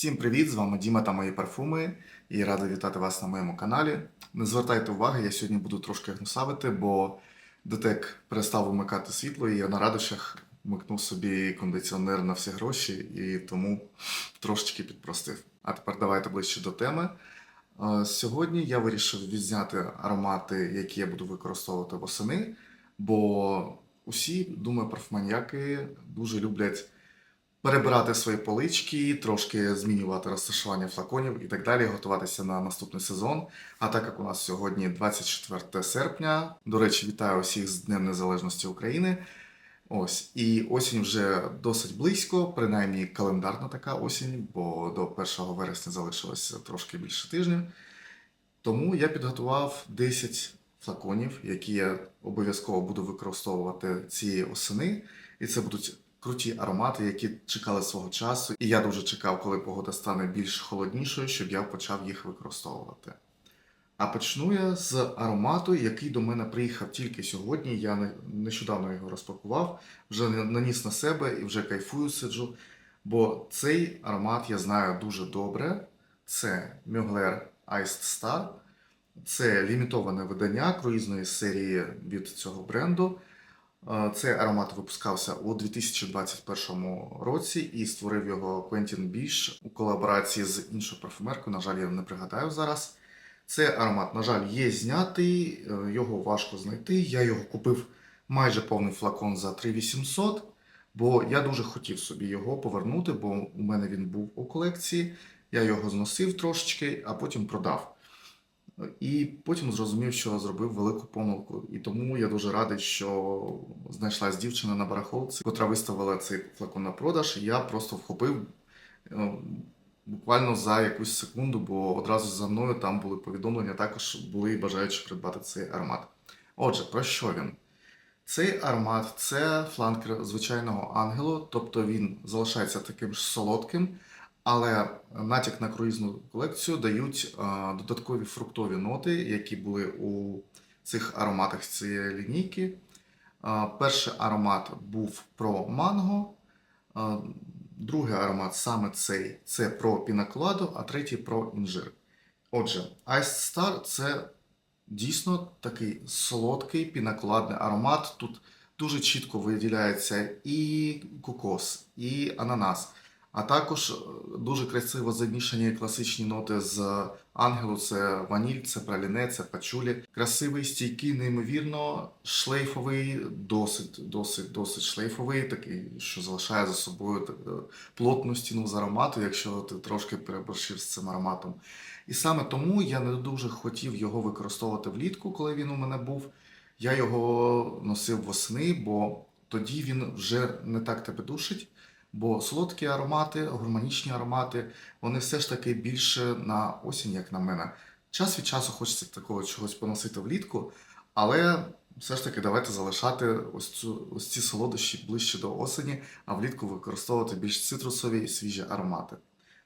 Всім привіт! З вами Діма та мої парфуми. І радий вітати вас на моєму каналі. Не звертайте уваги, я сьогодні буду трошки гнусавити, бо детек перестав вимикати світло, і я на радощах вмикнув собі кондиціонер на всі гроші і тому трошечки підпростив. А тепер давайте ближче до теми. Е, Сьогодні я вирішив відзняти аромати, які я буду використовувати восени, бо усі, думаю, парфуманіяки дуже люблять перебирати свої полички, трошки змінювати розташування флаконів і так далі, готуватися на наступний сезон. А так як у нас сьогодні 24 серпня, до речі, вітаю усіх з Днем Незалежності України. Ось, і осінь вже досить близько, принаймні календарна така осінь, бо до 1 вересня залишилося трошки більше тижня. Тому я підготував 10 флаконів, які я обов'язково буду використовувати цієї осени. І це будуть круті аромати, які чекали свого часу. І я дуже чекав, коли погода стане більш холоднішою, щоб я почав їх використовувати. А почну я з аромату, який до мене приїхав тільки сьогодні. Я нещодавно його розпакував, вже наніс на себе і вже кайфую сиджу. Бо цей аромат я знаю дуже добре. Це Mugler Iced Star. Це лімітоване видання круїзної серії від цього бренду. Е, Цей аромат випускався у 2021 році і створив його Квентін Біш у колаборації з іншою парфумеркою. На жаль, я не пригадаю зараз. Цей аромат, на жаль, є знятий, е, його важко знайти. Я його купив майже повний флакон за 3800, бо я дуже хотів собі його повернути, бо у мене він був у колекції. Я його зносив трошечки, а потім продав. І потім зрозумів, що зробив велику помилку. І тому я дуже радий, що знайшлась дівчина на барахолці, котра виставила цей флакон на продаж. І я просто вхопив е, буквально за якусь секунду, бо одразу за мною там були повідомлення, також були бажаючі придбати цей аромат. Отже, про що він? Цей аромат це фланкер звичайного ангелу, тобто він залишається таким ж солодким, але натяк на круїзну колекцію дають додаткові фруктові ноти, які були у цих ароматах цієї лінійки. Перший аромат був про манго, другий аромат саме цей це про пінаколаду, а третій про інжир. Отже, Iced Star це дійсно такий солодкий пінаколадний аромат. Тут дуже чітко виділяється і кокос, і ананас. А також е, дуже красиво замішані класичні ноти з ангелу. Це ваніль, це праліне, це пачулі. Красивий, стійкий, неймовірно шлейфовий, досить, досить, досить шлейфовий, такий, що залишає за собою е, плотну стіну з аромату, якщо ти трошки переборщив з цим ароматом. І саме тому я не дуже хотів його використовувати влітку, коли він у мене був. Я його носив восени, бо тоді він вже не так тебе душить. Бо солодкі аромати, гурманічні аромати, вони все ж таки більше на осінь, як на мене. Час від часу хочеться такого чогось поносити влітку, але все ж таки давайте залишати ось, цю, ось ці солодощі ближче до осені, а влітку використовувати більш цитрусові і свіжі аромати.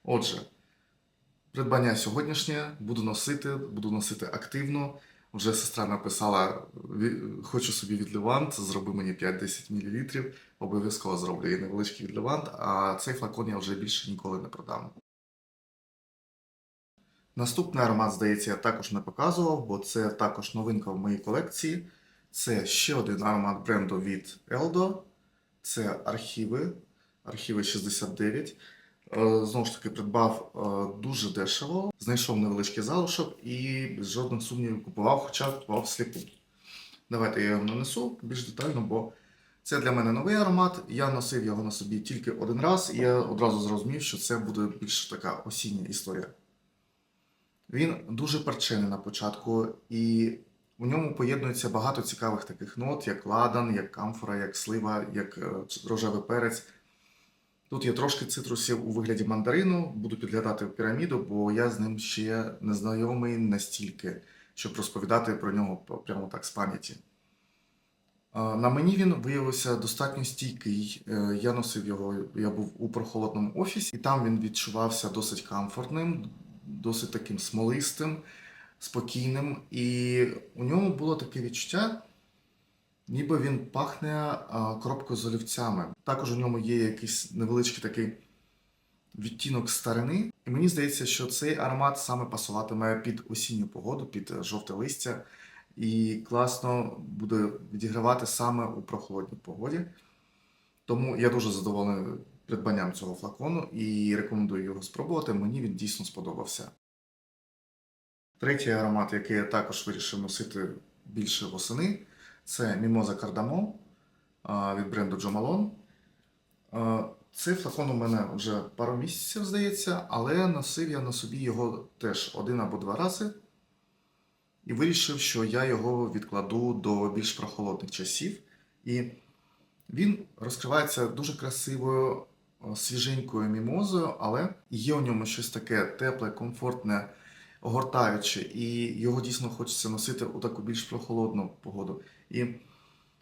Отже, придбання сьогоднішнє буду носити, буду носити активно. Вже сестра написала: хочу собі відливант, зроби мені 5-10 мл. Обов'язково зроблю їй невеличкий відливант, а цей флакон я вже більше ніколи не продам. Наступний аромат, здається, я також не показував, бо це також новинка в моїй колекції. Це ще один аромат бренду від Eldo. Це архіви, архіви 69. Е, Знову ж таки, придбав е, дуже дешево, знайшов невеличкий залишок і без жодних сумнівів купував, хоча купував сліпу. Давайте я його нанесу більш детально, бо це для мене новий аромат. Я носив його на собі тільки один раз, і я одразу зрозумів, що це буде більш така осіння історія. Він дуже перчений на початку, і у ньому поєднується багато цікавих таких нот, як ладан, як камфора, як слива, як е, рожевий перець. Тут є трошки цитрусів у вигляді мандарину, буду підглядати в піраміду, бо я з ним ще не знайомий настільки, щоб розповідати про нього прямо так з пам'яті. На мені він виявився достатньо стійкий. Е, Я носив його, я був у прохолодному офісі, і там він відчувався досить комфортним, досить таким смолистим, спокійним. І у ньому було таке відчуття, ніби він пахне коробкою з олівцями. Також у ньому є якийсь невеличкий такий відтінок старини. І мені здається, що цей аромат саме пасуватиме під осінню погоду, під е, жовте листя, і класно буде відігравати саме у прохолодній погоді. Тому я дуже задоволений придбанням цього флакону і рекомендую його спробувати. Мені він дійсно сподобався. Третій аромат, який я також вирішив носити більше восени, це Mimosa Cardamom а, від бренду Jo Malone. Цей флакон у мене вже пару місяців, здається, але носив я на собі його теж один або два рази. І вирішив, що я його відкладу до більш прохолодних часів. І він розкривається дуже красивою, свіженькою мімозою, але є у ньому щось таке тепле, комфортне, огортаюче, і його дійсно хочеться носити у таку більш прохолодну погоду. І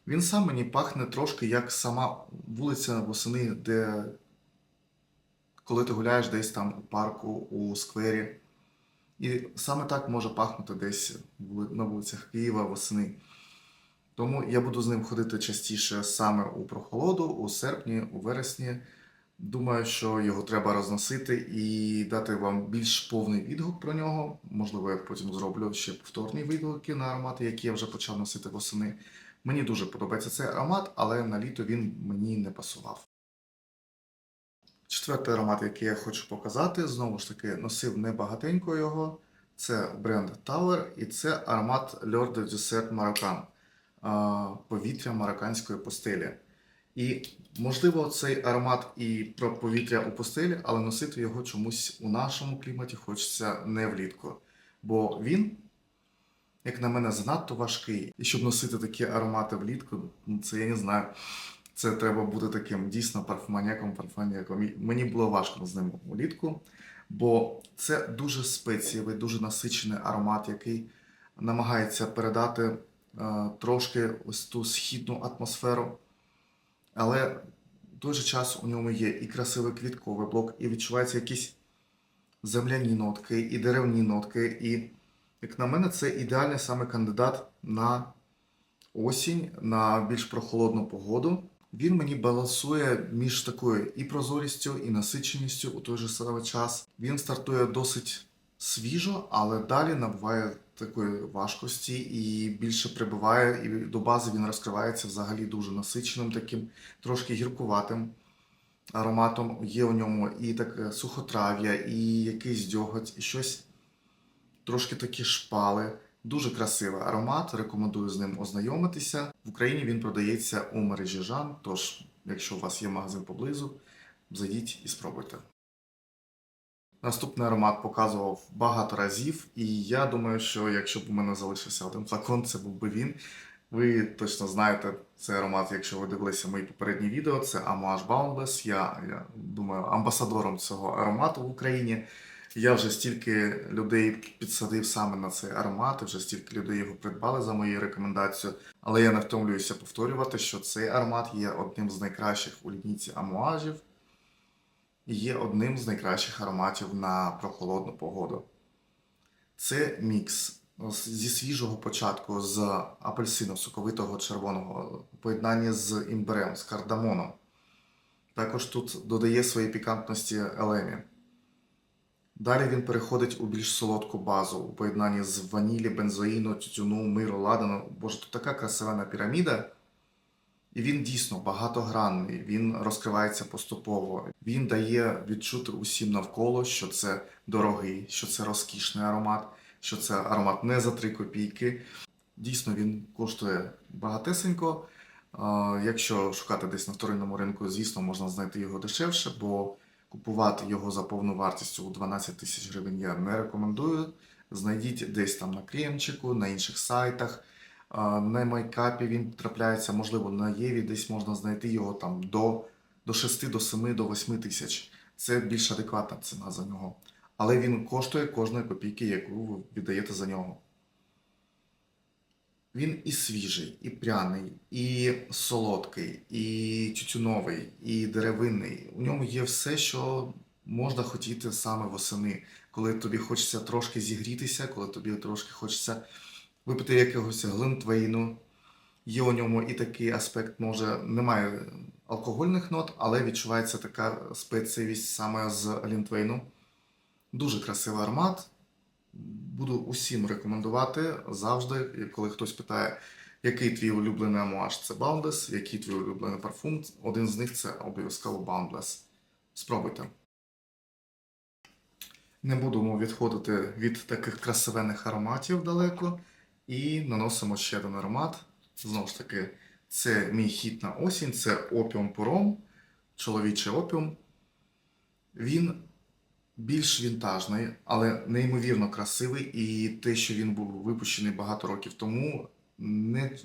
він сам мені пахне трошки як сама вулиця восени, де коли ти гуляєш десь там у парку, у сквері. І саме так може пахнути десь на вулицях Києва восени. Тому я буду з ним ходити частіше саме у прохолоду, у серпні, у вересні. Думаю, що його треба розносити і дати вам більш повний відгук про нього. Можливо, я потім зроблю ще повторні відгуки на аромати, які я вже почав носити восени. Мені дуже подобається цей аромат, але на літо він мені не пасував. Четвертий аромат, який я хочу показати, знову ж таки, носив небагатенько його. Це бренд Tower і це аромат L'Or de Dessert Marocan повітря марокканської постелі. І, можливо, цей аромат і про повітря у постелі, але носити його чомусь у нашому кліматі хочеться не влітку. Бо він, як на мене, занадто важкий. І щоб носити такі аромати влітку, це я не знаю. Це треба бути таким дійсно парфуманіяком, парфуманіяком. Мені було важко з ним влітку, бо це дуже спецієвий, дуже насичений аромат, який намагається передати е, трошки ось ту східну атмосферу. Але в той же час у ньому є і красивий квітковий блок, і відчуваються якісь земляні нотки, і деревні нотки. І, як на мене, це ідеальний саме кандидат на осінь, на більш прохолодну погоду. Він мені балансує між такою і прозорістю, і насиченістю у той же самий час. Він стартує досить свіжо, але далі набуває такої важкості і більше прибиває, і до бази він розкривається взагалі дуже насиченим, таким трошки гіркуватим ароматом. Є у ньому і таке сухотрав'я, і якийсь дьоготь, і щось трошки такі шпали. Дуже красивий аромат, рекомендую з ним ознайомитися. В Україні він продається у мережі Жан, тож, якщо у вас є магазин поблизу, зайдіть і спробуйте. Наступний аромат показував багато разів, і я думаю, що якщо б у мене залишився один флакон, це був би він. Ви точно знаєте цей аромат, якщо ви дивилися мої попередні відео, це Amouage Boundless. Я, я думаю, амбасадором цього аромату в Україні. Я вже стільки людей підсадив саме на цей аромат, і вже стільки людей його придбали за моєю рекомендацією. Але я не втомлююся повторювати, що цей аромат є одним з найкращих у лінійці амуажів і є одним з найкращих ароматів на прохолодну погоду. Це мікс зі свіжого початку з апельсину соковитого червоного в поєднанні з імбирем, з кардамоном. Також тут додає свої пікантності елемі. Далі він переходить у більш солодку базу у поєднанні з ванілі, бензоїну, тютюну, миру, ладану. Боже, тут така красивена піраміда. І він дійсно багатогранний, він розкривається поступово. Він дає відчути усім навколо, що це дорогий, що це розкішний аромат, що це аромат не за 3 копійки. Дійсно, він коштує багатесенько. Якщо шукати десь на вторинному ринку, звісно, можна знайти його дешевше, бо купувати його за повну вартість у 12 тисяч гривень я не рекомендую. Знайдіть десь там на Кремчику, на інших сайтах. На майкапі він трапляється, можливо, на Єві десь можна знайти його там до, до 6, до 7, до 8 тисяч. Це більш адекватна ціна за нього. Але він коштує кожної копійки, яку ви віддаєте за нього. Він і свіжий, і пряний, і солодкий, і тютюновий, і деревинний. У ньому є все, що можна хотіти саме восени, коли тобі хочеться трошки зігрітися, коли тобі трошки хочеться випити якогось глинтвейну, Є у ньому і такий аспект, може, немає алкогольних нот, але відчувається така спецієвість саме з Лінтвейну. Дуже красивий аромат. Буду усім рекомендувати завжди, коли хтось питає, який твій улюблений амуаж, це Boundless, який твій улюблений парфум, один з них це обов'язково Boundless. Спробуйте. Не будемо відходити від таких красивенних ароматів далеко. І наносимо ще один аромат. Знову ж таки, це мій хіт на осінь, це опіум пором, чоловічий опіум. Він більш вінтажний, але неймовірно красивий. І те, що він був випущений багато років тому, не,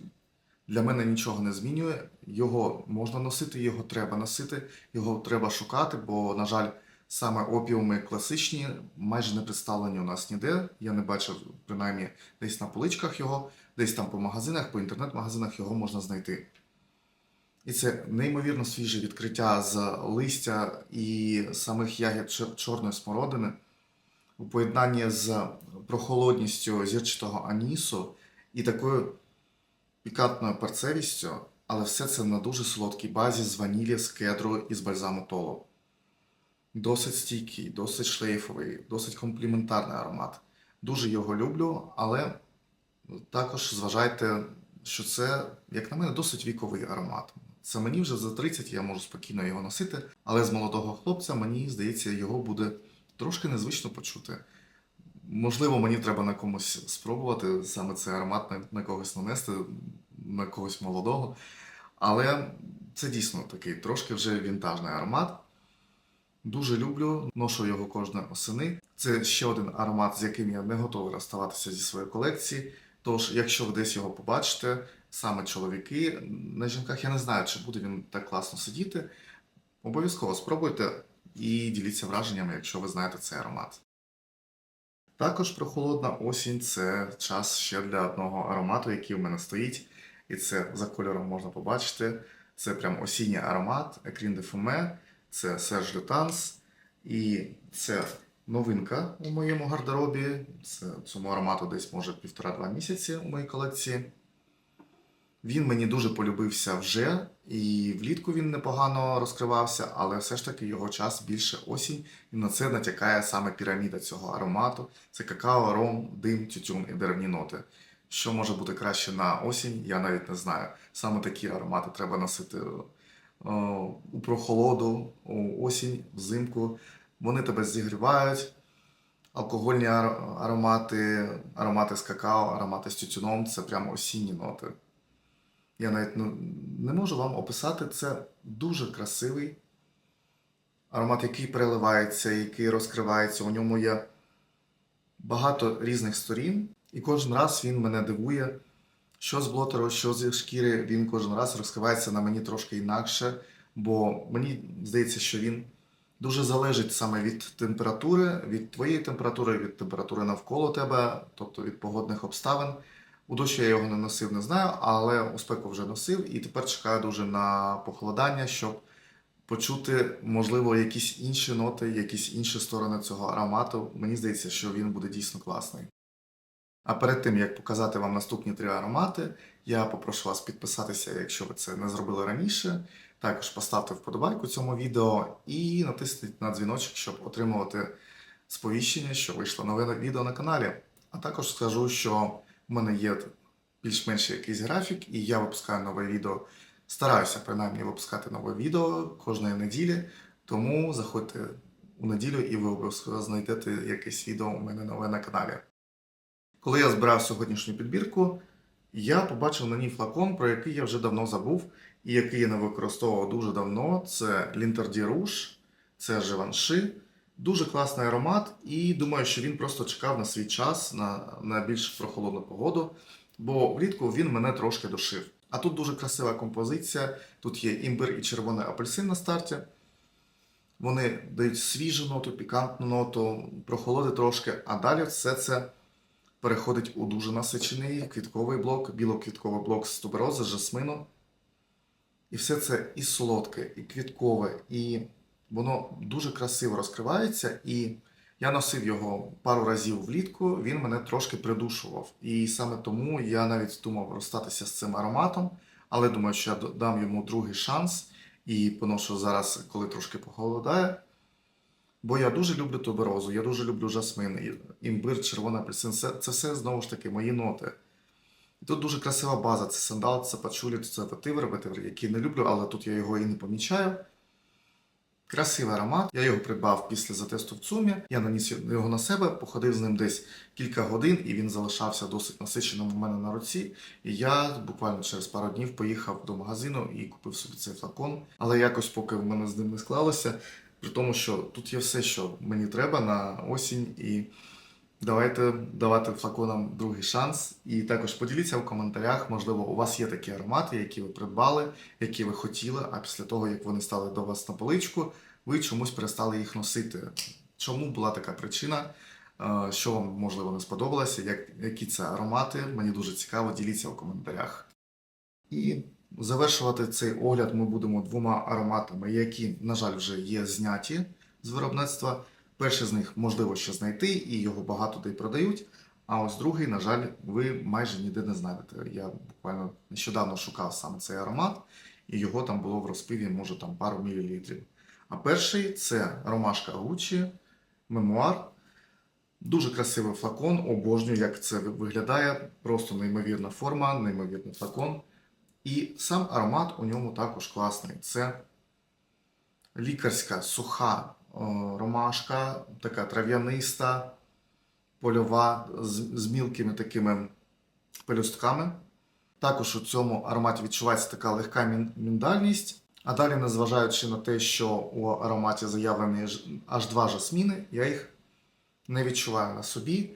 для мене нічого не змінює. Його можна носити, його треба носити, його треба шукати, бо, на жаль, саме опіуми класичні майже не представлені у нас ніде. Я не бачив, принаймні, десь на поличках його, десь там по магазинах, по інтернет-магазинах його можна знайти. І це неймовірно свіже відкриття з листя і самих ягід чорної смородини у поєднанні з прохолодністю зірчатого анісу і такою пікантною перцевістю, але все це на дуже солодкій базі з ванілі, з кедру і з бальзаму толу. Досить стійкий, досить шлейфовий, досить компліментарний аромат. Дуже його люблю, але також зважайте, що це, як на мене, досить віковий аромат. Це мені вже за 30, я можу спокійно його носити, але з молодого хлопця мені здається, його буде трошки незвично почути. Можливо, мені треба на комусь спробувати саме цей аромат на, на когось нанести, на когось молодого. Але це дійсно такий трошки вже вінтажний аромат. Дуже люблю, ношу його кожної осени. Це ще один аромат, з яким я не готовий розставатися зі своєї колекції. Тож, якщо ви десь його побачите, саме чоловіки на жінках, я не знаю, чи буде він так класно сидіти. Обов'язково спробуйте і діліться враженнями, якщо ви знаєте цей аромат. Також прохолодна осінь це час ще для одного аромату, який в мене стоїть. І це за кольором можна побачити. Це прям осінній аромат Екрін де Фуме, це Serge Lutens. І це новинка у моєму гардеробі. Це цьому аромату десь може півтора-два місяці у моїй колекції. Він мені дуже полюбився вже, і влітку він непогано розкривався, але все ж таки його час більше осінь, і на це натякає саме піраміда цього аромату. Це какао, ром, дим, тютюн і деревні ноти. Що може бути краще на осінь, я навіть не знаю. Саме такі аромати треба носити у прохолоду, у осінь, взимку. Вони тебе зігрівають. Алкогольні аромати, аромати з какао, аромати з тютюном це прямо осінні ноти. Я навіть ну, не можу вам описати. Це дуже красивий аромат, який переливається, який розкривається. У ньому є багато різних сторін, і кожен раз він мене дивує. Що з блотеру, що зі шкіри, він кожен раз розкривається на мені трошки інакше, бо мені здається, що він дуже залежить саме від температури, від твоєї температури, від температури навколо тебе, тобто від погодних обставин. У дощі я його не носив, не знаю, але у спеку вже носив і тепер чекаю дуже на похолодання, щоб почути, можливо, якісь інші ноти, якісь інші сторони цього аромату. Мені здається, що він буде дійсно класний. А перед тим, як показати вам наступні три аромати, я попрошу вас підписатися, якщо ви це не зробили раніше. Також поставте вподобайку цьому відео і натисніть на дзвіночок, щоб отримувати сповіщення, що вийшло нове відео на каналі. А також скажу, що в мене є більш-менш якийсь графік, і я випускаю нове відео. Стараюся принаймні випускати нове відео кожної неділі. Тому заходьте у неділю і ви обов'язково знайдете якесь відео у мене нове на каналі. Коли я збирав сьогоднішню підбірку, я побачив на ній флакон, про який я вже давно забув, і який я не використовував дуже давно. Це Linterdi Rouge, це Givenchy. Дуже класний аромат, і думаю, що він просто чекав на свій час, на, на більш прохолодну погоду, бо влітку він мене трошки душив. А тут дуже красива композиція. Тут є імбир і червоний апельсин на старті. Вони дають свіжу ноту, пікантну ноту, прохолоди трошки, а далі все це переходить у дуже насичений квітковий блок, білоквітковий блок з туберози, жасмину. І все це і солодке, і квіткове, і воно дуже красиво розкривається. І Я носив його пару разів влітку, він мене трошки придушував. І саме тому я навіть думав розстатися з цим ароматом, але думаю, що я дам йому другий шанс і поношу зараз, коли трошки похолодає. Бо я дуже люблю туберозу, я дуже люблю жасмин, імбир, червоний апельсин. Це, це все знову ж таки мої ноти. І тут дуже красива база. Це сандал, це пачулі, це ветивер, ветивер, який не люблю, але тут я його і не помічаю. Красивий аромат. Я його придбав після затесту в ЦУМі. Я наніс його на себе, походив з ним десь кілька годин, і він залишався досить насиченим у мене на руці. І я буквально через пару днів поїхав до магазину і купив собі цей флакон. Але якось поки в мене з ним не склалося, при тому, що тут є все, що мені треба на осінь, і давайте давати флаконам другий шанс. І також поділіться в коментарях, можливо, у вас є такі аромати, які ви придбали, які ви хотіли, а після того, як вони стали до вас на поличку, ви чомусь перестали їх носити. Чому була така причина? Е, Що вам можливо не сподобалося? Як, які це аромати? Мені дуже цікаво, діліться в коментарях. І завершувати цей огляд ми будемо двома ароматами, які, на жаль, вже є зняті з виробництва. Перший з них можливо ще знайти, і його багато де продають. А ось другий, на жаль, ви майже ніде не знайдете. Я буквально нещодавно шукав саме цей аромат, і його там було в розпиві, може там пару мілілітрів. А перший це ромашка Гуччі, мемуар. Дуже красивий флакон, обожнюю, як це виглядає. Просто неймовірна форма, неймовірний флакон. І сам аромат у ньому також класний. Це лікарська суха ромашка, така трав'яниста, польова з, мілкими такими пелюстками. Також у цьому ароматі відчувається така легка міндальність. А далі, незважаючи на те, що у ароматі заявлені аж два жасміни, я їх не відчуваю на собі.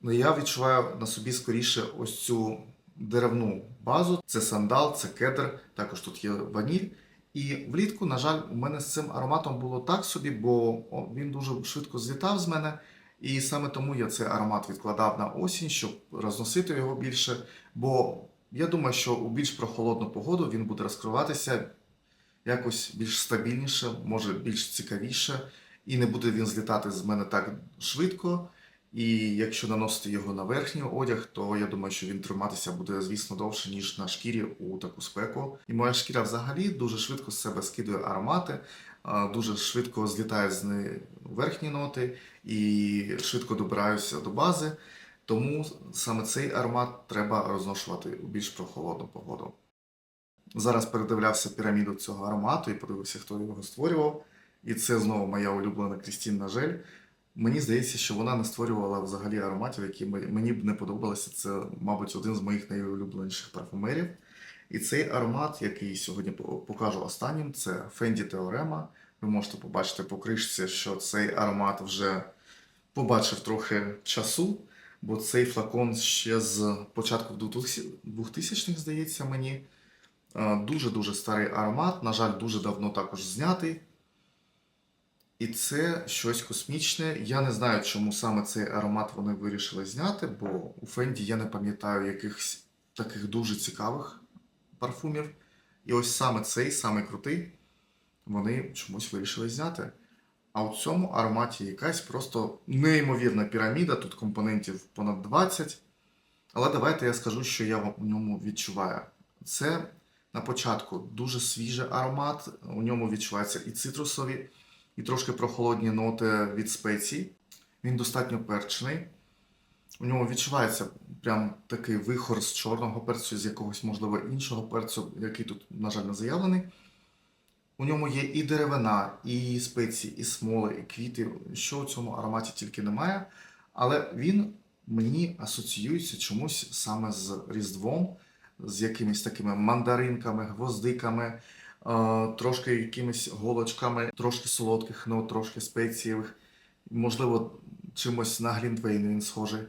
Ну, я відчуваю на собі скоріше ось цю деревну базу. Це сандал, це кедр, також тут є ваніль. І влітку, на жаль, у мене з цим ароматом було так собі, бо він дуже швидко злітав з мене. І саме тому я цей аромат відкладав на осінь, щоб розносити його більше. Бо я думаю, що у більш прохолодну погоду він буде розкриватися якось більш стабільніше, може більш цікавіше, і не буде він злітати з мене так швидко. І якщо наносити його на верхній одяг, то я думаю, що він триматися буде, звісно, довше, ніж на шкірі у таку спеку. І моя шкіра взагалі дуже швидко з себе скидує аромати, дуже швидко злітає з верхні ноти і швидко добираюся до бази. Тому саме цей аромат треба розношувати у більш прохолодну погоду. Зараз передивлявся піраміду цього аромату і подивився, хто його створював. І це знову моя улюблена Крістін Нажель. Мені здається, що вона не створювала взагалі ароматів, які мені б не подобалися. Це, мабуть, один з моїх найулюбленіших парфумерів. І цей аромат, який сьогодні покажу останнім, це Fendi Teorema. Ви можете побачити по кришці, що цей аромат вже побачив трохи часу, бо цей флакон ще з початку 2000-х, здається мені. Е, Дуже-дуже старий аромат, на жаль, дуже давно також знятий. І це щось космічне. Я не знаю, чому саме цей аромат вони вирішили зняти, бо у Фенді я не пам'ятаю якихось таких дуже цікавих парфумів. І ось саме цей, саме крутий, вони чомусь вирішили зняти. А у цьому ароматі якась просто неймовірна піраміда, тут компонентів понад 20. Але давайте я скажу, що я в ньому відчуваю. Це на початку дуже свіжий аромат, у ньому відчуваються і цитрусові, і трошки прохолодні ноти від спецій. Він достатньо перчений. У ньому відчувається прям такий вихор з чорного перцю, з якогось, можливо, іншого перцю, який тут, на жаль, не заявлений. У ньому є і деревина, і спеції, і смоли, і квіти, що у цьому ароматі тільки немає. Але він мені асоціюється чомусь саме з Різдвом, з якимись такими мандаринками, гвоздиками, трошки якимись голочками, трошки солодких нот, трошки спецієвих, можливо, чимось на Глінтвейн він схожий.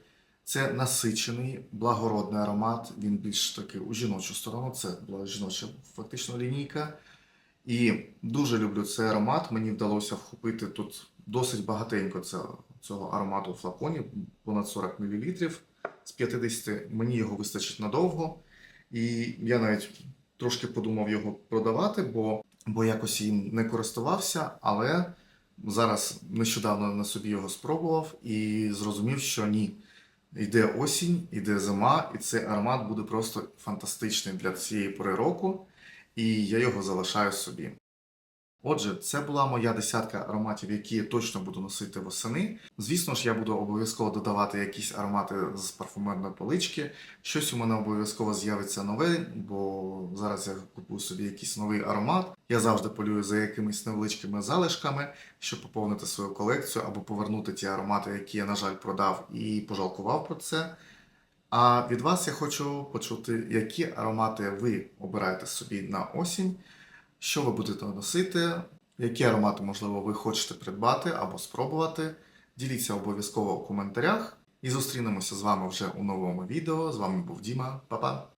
Це насичений, благородний аромат. Він більш таки у жіночу сторону. Це була жіноча фактично лінійка. І дуже люблю цей аромат. Мені вдалося вхопити тут досить багатенько цього аромату у флаконі, понад 40 мл. З 50 мені його вистачить надовго. І я навіть трошки подумав його продавати, бо, бо якось їм не користувався, але Зараз нещодавно на собі його спробував і зрозумів, що ні. Йде осінь, йде зима, і цей аромат буде просто фантастичний для цієї пори року, і я його залишаю собі. Отже, це була моя десятка ароматів, які я точно буду носити восени. Звісно ж, я буду обов'язково додавати якісь аромати з парфумерної полички. Щось у мене обов'язково з'явиться нове, бо зараз я купую собі якийсь новий аромат. Я завжди полюю за якимись невеличкими залишками, щоб поповнити свою колекцію або повернути ті аромати, які я, на жаль, продав і пожалкував про це. А від вас я хочу почути, які аромати ви обираєте собі на осінь, що ви будете носити, які аромати, можливо, ви хочете придбати або спробувати. Діліться обов'язково у коментарях. І зустрінемося з вами вже у новому відео. З вами був Діма. Па-па!